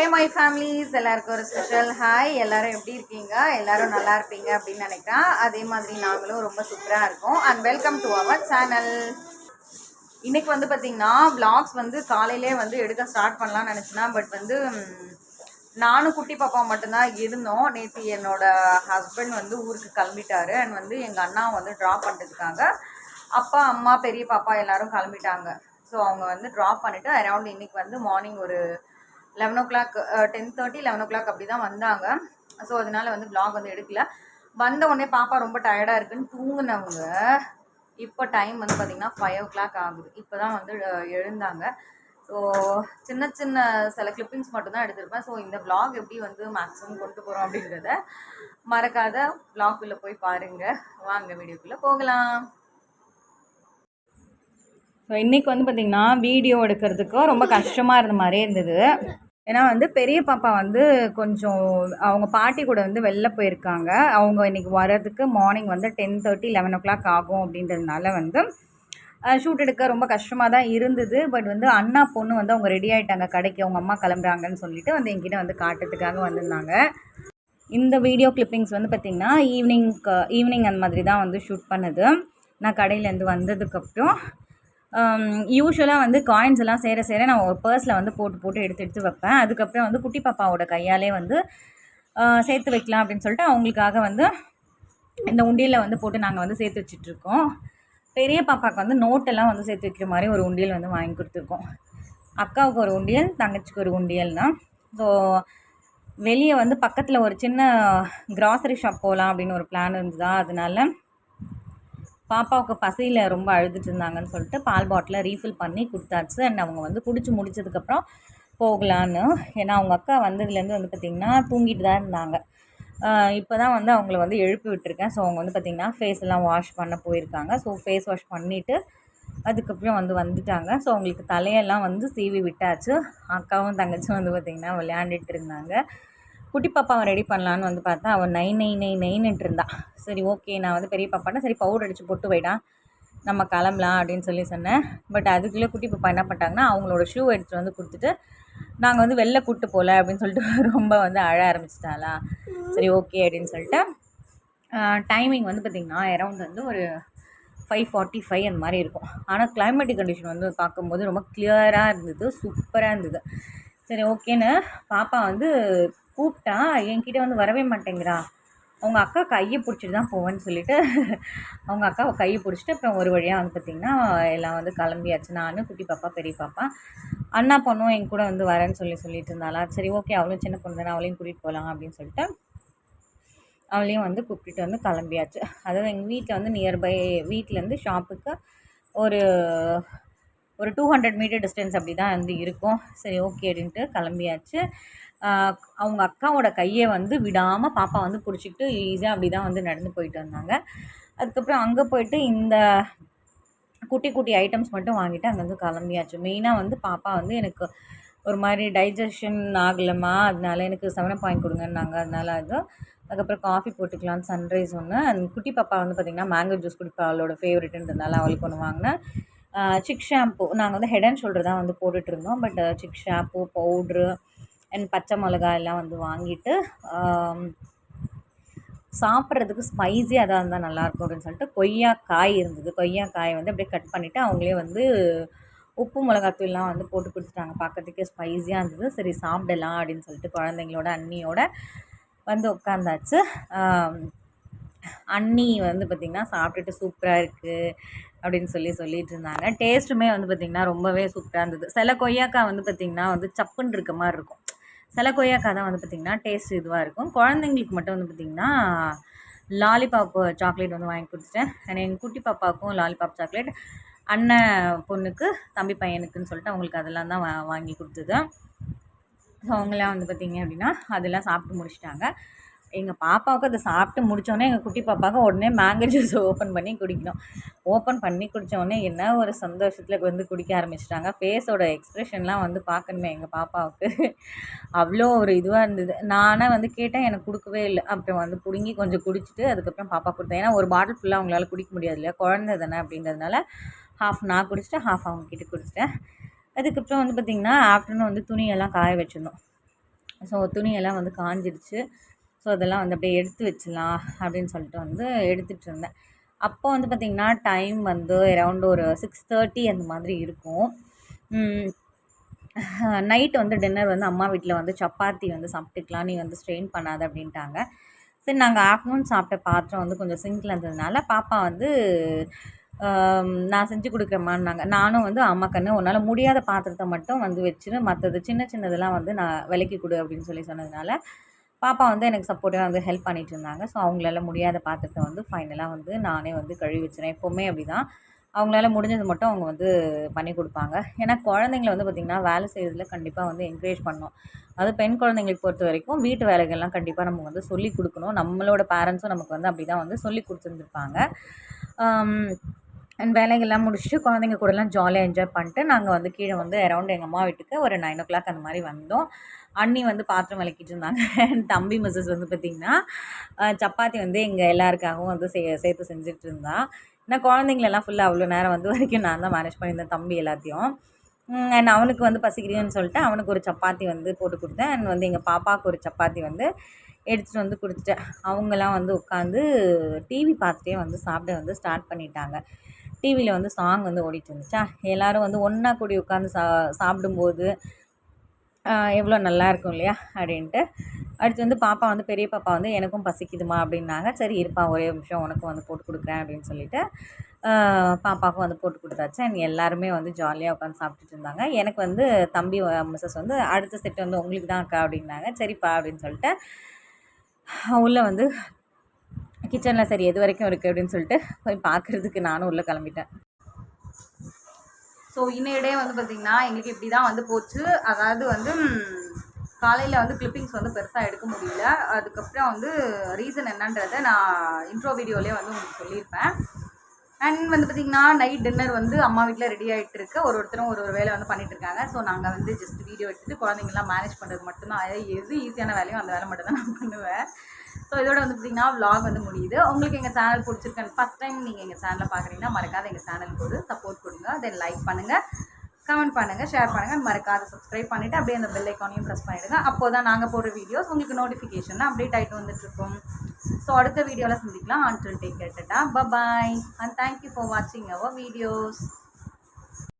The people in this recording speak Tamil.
ஹே மை ஃபேமிலிஸ் எல்லாருக்கும் ஒரு ஸ்பெஷல் ஹாய் எல்லாரும் எப்படி இருக்கீங்க? எல்லாரும் நல்லா இருப்பீங்க அப்படின்னு நினைக்கிறேன். அதே மாதிரி நாங்களும் ரொம்ப சூப்பராக இருக்கோம். And welcome to our channel இன்னைக்கு வந்து பார்த்தீங்கன்னா vlogs வந்து காலையிலே வந்து எடுக்க ஸ்டார்ட் பண்ணலாம்னு நினச்சினா பட் வந்து நானும் குட்டி பாப்பா மட்டும்தான் இருந்தோம். நேற்று என்னோட ஹஸ்பண்ட் வந்து ஊருக்கு கிளம்பிட்டாரு. அண்ட் வந்து எங்கள் அண்ணா வந்து ட்ராப் பண்ணுறதுக்காக அப்பா அம்மா பெரிய பாப்பா எல்லாரும் கிளம்பிட்டாங்க. ஸோ அவங்க வந்து ட்ராப் பண்ணிவிட்டு அரௌண்ட் இன்றைக்கி வந்து மார்னிங் ஒரு eleven o'clock ten thirty eleven o'clock அப்படி தான் வந்தாங்க. ஸோ அதனால வந்து பிளாக் வந்து எடுக்கல. வந்த உடனே பாப்பா ரொம்ப டயர்டாக இருக்குன்னு தூங்கினவங்க இப்போ டைம் வந்து பார்த்திங்கன்னா ஃபைவ் ஓ கிளாக் ஆகுது. இப்போ தான் வந்து எழுந்தாங்க. ஸோ சின்ன சின்ன சில கிளிப்பிங்ஸ் மட்டும்தான் எடுத்திருப்பேன். ஸோ இந்த vlog எப்படி வந்து மேக்ஸிமம் கொண்டு போகிறோம் அப்படின்றத மறக்காத vlog-குள்ள போய் பாருங்கள் வாங்க வீடியோக்குள்ளே போகலாம். ஸோ இன்றைக்கி வந்து பார்த்திங்கன்னா வீடியோ எடுக்கிறதுக்கு ரொம்ப கஷ்டமாக இருந்த மாதிரியே இருந்தது. ஏன்னா வந்து பெரிய பாப்பா வந்து கொஞ்சம் அவங்க பாட்டி கூட வந்து வெளில போயிருக்காங்க. அவங்க இன்னைக்கு வர்றதுக்கு மார்னிங் வந்து ten thirty eleven o'clock ஆகும் அப்படின்றதுனால வந்து ஷூட் எடுக்க ரொம்ப கஷ்டமாக தான் இருந்தது. பட் வந்து அண்ணா பொண்ணு வந்து அவங்க ரெடி ஆகிட்டாங்க கடைக்கு அவங்க அம்மா கிளம்புறாங்கன்னு சொல்லிட்டு வந்து என்கிட்ட வந்து காட்டுறதுக்காக வந்திருந்தாங்க. இந்த வீடியோ கிளிப்பிங்ஸ் வந்து பார்த்திங்கன்னா ஈவினிங் ஈவினிங் அந்த மாதிரி தான் வந்து ஷூட் பண்ணது. நான் கடையிலேருந்து வந்ததுக்கப்புறம் Um, யூஸ்வலாக வந்து காயின்ஸ் எல்லாம் சேர சேர நான் ஒரு பர்ஸில் வந்து போட்டு போட்டு எடுத்து எடுத்து வைப்பேன். அதுக்கப்புறம் வந்து குட்டி பாப்பாவோட கையாலே வந்து சேர்த்து வைக்கலாம் அப்படின்னு சொல்லிட்டு அவங்களுக்காக வந்து இந்த உண்டியலில் வந்து போட்டு நாங்கள் வந்து சேர்த்து வச்சிட்ருக்கோம் பெரிய பாப்பாவுக்கு வந்து நோட்டெல்லாம் வந்து சேர்த்து வைக்கிற மாதிரி ஒரு உண்டியல் வந்து வாங்கி கொடுத்துருக்கோம். அக்காவுக்கு ஒரு உண்டியல் தங்கச்சிக்கு ஒரு உண்டியல் தான். ஸோ வெளியே வந்து பக்கத்தில் ஒரு சின்ன கிராசரி ஷாப் போகலாம் அப்படின்னு ஒரு பிளான் இருந்ததா? அதனால பாப்பாவுக்கு பசியில் ரொம்ப அழுதுட்டு இருந்தாங்கன்னு சொல்லிட்டு பால் பாட்டிலை ரீஃபில் பண்ணி கொடுத்தாச்சு. அண்ட் அவங்க வந்து குடிச்சு முடிச்சதுக்கப்புறம் போகலான்னு. ஏன்னா அவங்க அக்கா வந்ததுலேருந்து வந்து பார்த்திங்கன்னா தூங்கிட்டு தான் இருந்தாங்க. இப்போ தான் வந்து அவங்கள வந்து எழுப்பி விட்டுருக்கேன். ஸோ அவங்க வந்து பார்த்திங்கன்னா ஃபேஸ் எல்லாம் வாஷ் பண்ண போயிருக்காங்க. ஸோ ஃபேஸ் வாஷ் பண்ணிவிட்டு அதுக்கப்புறம் வந்து வந்துட்டாங்க. ஸோ அவங்களுக்கு தலையெல்லாம் வந்து சீவி விட்டாச்சு. அக்காவும் தங்கச்சியும் வந்து பார்த்திங்கன்னா விளையாண்டுட்டு இருந்தாங்க. குட்டி பாப்பாவை ரெடி பண்ணலான்னு வந்து பார்த்தா அவன் நை நை நை நைன்னுட்டு இருந்தா. சரி ஓகே நான் வந்து பெரிய பாப்பாட்ட சரி பவுடர் அடித்து பொட்டு போயிடா நம்ம கிளம்பலாம் அப்படின்னு சொல்லி சொன்னேன். பட் அதுக்குள்ளே குட்டி பாப்பா என்ன பண்ணிட்டாங்கன்னா அவங்களோட ஷூ எடுத்துகிட்டு வந்து கொடுத்துட்டு நாங்கள் வந்து வெளில கூட்டு போகல அப்படின்னு சொல்லிட்டு ரொம்ப வந்து அழ ஆரம்பிச்சிட்டாளா. சரி ஓகே அப்படின்னு சொல்லிட்டு டைமிங் வந்து பார்த்திங்கன்னா அரௌண்ட் வந்து ஒரு ஃபைவ் ஃபார்ட்டி ஃபைவ் அந்த மாதிரி இருக்கும். ஆனால் கிளைமேட்டிக் கண்டிஷன் வந்து பார்க்கும்போது ரொம்ப கிளியராக இருந்தது சூப்பராக இருந்தது. சரி ஓகேன்னு பாப்பா வந்து கூப்பிட்டா என்கிட்ட வந்து வரவே மாட்டேங்கிறா. அவங்க அக்கா கையை பிடிச்சிட்டு தான் போவேன்னு சொல்லிட்டு அவங்க அக்காவை கையை பிடிச்சிட்டு அப்புறம் ஒரு வழியாக வந்து பார்த்திங்கன்னா எல்லாம் வந்து கிளம்பியாச்சு. நான் குட்டி பாப்பா பெரிய பாப்பா. அண்ணா பொண்ணும் என் கூட வந்து வரேன்னு சொல்லி சொல்லிட்டு இருந்தாளா? சரி ஓகே அவளும் சின்ன பொண்ணு தானே அவளையும் கூட்டிகிட்டு போகலாம் அப்படின்னு சொல்லிட்டு அவளையும் வந்து கூப்பிட்டுட்டு வந்து கிளம்பியாச்சு. அதாவது எங்கள் வீட்டில் வந்து நியர்பை வீட்டிலேருந்து ஷாப்புக்கு ஒரு ஒரு டூ ஹண்ட்ரட் மீட்டர் டிஸ்டன்ஸ் அப்படி தான் வந்து இருக்கும். சரி ஓகே அப்படின்ட்டு கிளம்பியாச்சு. அவங்க அக்காவோட கையை வந்து விடாமல் பாப்பா வந்து பிடிச்சிக்கிட்டு ஈஸியாக அப்படி தான் வந்து நடந்து போயிட்டு வந்தாங்க. அதுக்கப்புறம் அங்கே போயிட்டு இந்த குட்டி குட்டி ஐட்டம்ஸ் மட்டும் வாங்கிட்டு அங்கேருந்து கிளம்பியாச்சு. மெயினாக வந்து பாப்பா வந்து எனக்கு ஒரு மாதிரி டைஜஷன் ஆகலம்மா. அதனால எனக்கு செவன் பாயிண்ட் கொடுங்கன்னாங்க. அதனால அது. அதுக்கப்புறம் காஃபி போட்டுக்கலாம் சன்ரைஸ் ஒன்று அந்த குட்டி பாப்பா வந்து பார்த்திங்கன்னா மேங்கோ ஜூஸ் குடிப்பா. அவளோட ஃபேவரெட்டுன்றதுனால அவளுக்கு ஒன்று வாங்கினேன். சிக் ஷாம்பு நாங்கள் வந்து ஹெட் அண்ட் ஷோல்டர் தான் வந்து போட்டுட்ருந்தோம் but Chik shampoo powder and பச்சை மிளகாய் எல்லாம் வந்து வாங்கிட்டு சாப்பிட்றதுக்கு ஸ்பைஸியாக அதாக இருந்தால் நல்லாயிருக்கும் அப்படின்னு சொல்லிட்டு கொய்யா காய் இருந்தது. கொய்யாக்காய் வந்து அப்படியே கட் பண்ணிவிட்டு அவங்களே வந்து உப்பு மிளகாத்தூள்லாம் வந்து போட்டு கொடுத்துட்டாங்க பார்க்கறதுக்கே ஸ்பைஸியாக இருந்தது. சரி சாப்பிடலாம் அப்படின்னு சொல்லிட்டு குழந்தைங்களோட அண்ணியோட வந்து உட்காந்தாச்சு. அண்ணி வந்து பார்த்திங்கன்னா சாப்பிட்டுட்டு சூப்பராக இருக்குது அப்படின்னு சொல்லி சொல்லிட்டு இருந்தாங்க. டேஸ்ட்டுமே வந்து பார்த்திங்கன்னா ரொம்பவே சூப்பராக இருந்தது. சில கொய்யாக்காய் வந்து பார்த்திங்கன்னா வந்து சப்புன்னு இருக்க மாதிரி இருக்கும். சில கொய்யாக்காய் தான் வந்து பார்த்திங்கன்னா டேஸ்ட் இதுவாக இருக்கும். குழந்தைங்களுக்கு மட்டும் வந்து பார்த்திங்கன்னா லாலிபாப் சாக்லேட் வந்து வாங்கி கொடுத்துட்டேன். அண்ட் எங்கள் குட்டி பாப்பாவுக்கும் லாலிபாப் சாக்லேட் அண்ணன் பொண்ணுக்கு தம்பி பையனுக்குன்னு சொல்லிட்டு அவங்களுக்கு அதெல்லாம் தான் வா வாங்கி கொடுத்தது. ஸோ அவங்களாம் வந்து பார்த்திங்க அப்படின்னா அதெல்லாம் சாப்பிட்டு முடிச்சிட்டாங்க. எங்கள் பாப்பாவுக்கு அதை சாப்பிட்டு முடித்தோடனே எங்கள் குட்டி பாப்பாவுக்கு உடனே மேங்கோ ஜூஸ் ஓப்பன் பண்ணி குடிக்கணும். ஓப்பன் பண்ணி குடித்தோடனே என்ன ஒரு சந்தோஷத்தில் வந்து குடிக்க ஆரம்பிச்சிட்டாங்க. ஃபேஸோட எக்ஸ்ப்ரெஷன்லாம் வந்து பார்க்கணுமே எங்கள் பாப்பாவுக்கு. அவ்வளோ ஒரு இதுவாக இருந்தது. நானே வந்து கேட்டேன் எனக்கு கொடுக்கவே இல்லை. அப்புறம் வந்து பிடுங்கி கொஞ்சம் குடிச்சிட்டு அதுக்கப்புறம் பாப்பா கொடுத்தேன் ஏன்னா ஒரு பாட்டில் ஃபுல்லாக அவங்களால குடிக்க முடியாது இல்லையா? குழந்தை தானே அப்படின்றதுனால ஹாஃப் நான் குடிச்சிட்டு ஹாஃப் அவங்ககிட்ட குடிச்சிட்டேன். அதுக்கப்புறம் வந்து பார்த்திங்கன்னா ஆஃப்டர்நூன் வந்து துணியெல்லாம் காய வச்சிருந்தோம் ஸோ துணியெல்லாம் வந்து காஞ்சிடுச்சு. ஸோ அதெல்லாம் வந்து அப்படியே எடுத்து வச்சிடலாம் அப்படின்னு சொல்லிட்டு வந்து எடுத்துகிட்டு இருந்தேன். அப்போ வந்து பார்த்திங்கன்னா டைம் வந்து அரவுண்ட் ஒரு சிக்ஸ் தேர்ட்டி அந்த மாதிரி இருக்கும். நைட் வந்து டின்னர் வந்து அம்மா வீட்டில் வந்து சப்பாத்தி வந்து சாப்பிட்டுக்கலாம் நீ வந்து ஸ்ட்ரெயின் பண்ணாத அப்படின்ட்டாங்க. சரி நாங்கள் ஆஃப்டர்நூன் சாப்பிட்ட பாத்திரம் வந்து கொஞ்சம் சிங்கில் இருந்ததுனால பாப்பா வந்து நான் செஞ்சு கொடுக்குறேம்மான்னாங்க. நானும் வந்து அம்மா கண்ணு உன்னால் முடியாத பாத்திரத்தை மட்டும் வந்து வச்சுரு. மற்றது சின்ன சின்னதெல்லாம் வந்து நான் விலக்கி கொடு அப்படின்னு சொல்லி சொன்னதுனால பாப்பா வந்து எனக்கு சப்போர்ட்டாக வந்து ஹெல்ப் பண்ணிகிட்டு இருந்தாங்க. ஸோ அவங்களால முடியாத பாத்திரத்தை வந்து ஃபைனலாக வந்து நானே வந்து கழுவி வச்சுருவேன். எப்போவுமே அப்படி தான் அவங்களால முடிஞ்சது மட்டும் அவங்க வந்து பண்ணி கொடுப்பாங்க. ஏன்னா குழந்தைங்கள வந்து பார்த்திங்கன்னா வேலை செய்கிறதுல கண்டிப்பாக வந்து என்கரேஜ் பண்ணணும். அது பெண் குழந்தைங்களுக்கு பொறுத்த வரைக்கும் வீட்டு வேலைகள்லாம் கண்டிப்பாக நம்ம வந்து சொல்லி கொடுக்கணும். நம்மளோட பேரண்ட்ஸும் நமக்கு வந்து அப்படி தான் வந்து சொல்லி கொடுத்துருந்துருப்பாங்க. அண்ட் வேலைகள்லாம் முடிச்சுட்டு குழந்தைங்க கூடலாம் ஜாலியாக என்ஜாய் பண்ணிட்டு நாங்கள் வந்து கீழே வந்து அரௌண்ட் எங்கள் அம்மா வீட்டுக்கு ஒரு நைன் ஓ கிளாக் அந்த மாதிரி வந்தோம். அண்ணி வந்து பாத்திரம் விளக்கிட்டு இருந்தாங்க. தம்பி மிஸ்ஸஸ் வந்து பார்த்திங்கன்னா சப்பாத்தி வந்து எங்கள் எல்லாருக்காகவும் வந்து சே சேர்த்து செஞ்சுட்டு இருந்தா. நான் குழந்தைங்களெல்லாம் ஃபுல்லாக அவ்வளோ நேரம் வந்து வரைக்கும் நான் தான் மேனேஜ் பண்ணியிருந்தேன் தம்பி எல்லாத்தையும். அண்ட் அவனுக்கு வந்து பசிக்கிறேன்னு சொல்லிட்டு அவனுக்கு ஒரு சப்பாத்தி வந்து போட்டு கொடுத்தேன். அண்ட் வந்து எங்கள் பாப்பாவுக்கு ஒரு சப்பாத்தி வந்து எடுத்துகிட்டு வந்து கொடுத்துட்டேன். அவங்கெல்லாம் வந்து உட்காந்து டிவி பார்த்துட்டே வந்து சாப்பிட வந்து ஸ்டார்ட் பண்ணிட்டாங்க. டிவியில் வந்து சாங் வந்து ஓடிட்டு இருந்துச்சா எல்லோரும் வந்து ஒன்றா கூடி உட்காந்து சா சாப்பிடும்போது எவ்வளோ நல்லா இருக்கும் இல்லையா? அப்படின்ட்டு. அடுத்து வந்து பாப்பா வந்து பெரிய பாப்பா வந்து எனக்கும் பசிக்குதுமா அப்படின்னாங்க. சரி இருப்பா ஒரே நிமிஷம் உனக்கும் வந்து போட்டு கொடுக்குறேன் அப்படின்னு சொல்லிட்டு பாப்பாவுக்கும் வந்து போட்டு கொடுத்தாச்சு. அண்ட் எல்லாருமே வந்து ஜாலியாக உட்காந்து சாப்பிட்டுட்டு இருந்தாங்க. எனக்கு வந்து தம்பி மிஸ்ஸஸ் வந்து அடுத்த செட் வந்து உங்களுக்கு தான் அக்கா அப்படின்னாங்க. சரிப்பா அப்படின்னு சொல்லிட்டு உள்ளே வந்து கிச்சனில் சரி எது வரைக்கும் இருக்குது அப்படின்னு சொல்லிட்டு போய் பார்க்குறதுக்கு நானும் உள்ளே கிளம்பிட்டேன். ஸோ இன்னையிடையே வந்து பார்த்திங்கன்னா எங்களுக்கு இப்படி தான் வந்து போச்சு. அதாவது வந்து காலையில் வந்து கிளிப்பிங்ஸ் வந்து பெருசாக எடுக்க முடியல. அதுக்கப்புறம் வந்து ரீசன் என்னன்றதை நான் இன்ட்ரோ வீடியோலேயே வந்து உங்களுக்கு சொல்லியிருப்பேன். அண்ட் வந்து பார்த்திங்கன்னா நைட் டின்னர் வந்து அம்மா வீட்டில் ரெடி ஆகிட்டு இருக்கு. ஒரு ஒருத்தரும் ஒரு ஒரு வேலை வந்து பண்ணிட்டு இருக்காங்க. ஸோ நாங்கள் வந்து ஜஸ்ட் வீடியோ எடுத்துகிட்டு குழந்தைங்களாம் மேனேஜ் பண்ணுறது மட்டும்தான். எது ஈஸியான வேலையும் அந்த வேலை மட்டும்தான் நான் பண்ணுவேன். ஸோ இதோட வந்து பார்த்திங்கன்னா விலாக் வந்து முடியுது. உங்களுக்கு எங்கள் சேனல் பிடிச்சிருக்கேன் ஃபஸ்ட் டைம் நீங்கள் எங்கள் சேனலில் பார்க்குறீங்கன்னா மறக்காத எங்கள் சேனலுக்கு ஒரு சப்போர்ட் கொடுங்க. தென் லைக் பண்ணுங்கள் கமெண்ட் பண்ணுங்கள் ஷேர் பண்ணுங்கள் மறக்காத சப்ஸ்கிரைப் பண்ணிவிட்டு அப்படியே அந்த பெல் ஐக்கானையும் ப்ரெஸ் பண்ணிவிடுங்க அப்போ தான் நாங்கள் போடுற வீடியோஸ் உங்களுக்கு நோட்டிஃபிகேஷன் அப்டேட் ஆகிட்டு வந்துட்டுருக்கோம் ஸோ அடுத்த வீடியோவில் சந்திக்கலாம். ஆன்டில் டேக் கேட்டுட்டா bye bye and thank you for வாட்சிங் அவர் வீடியோஸ்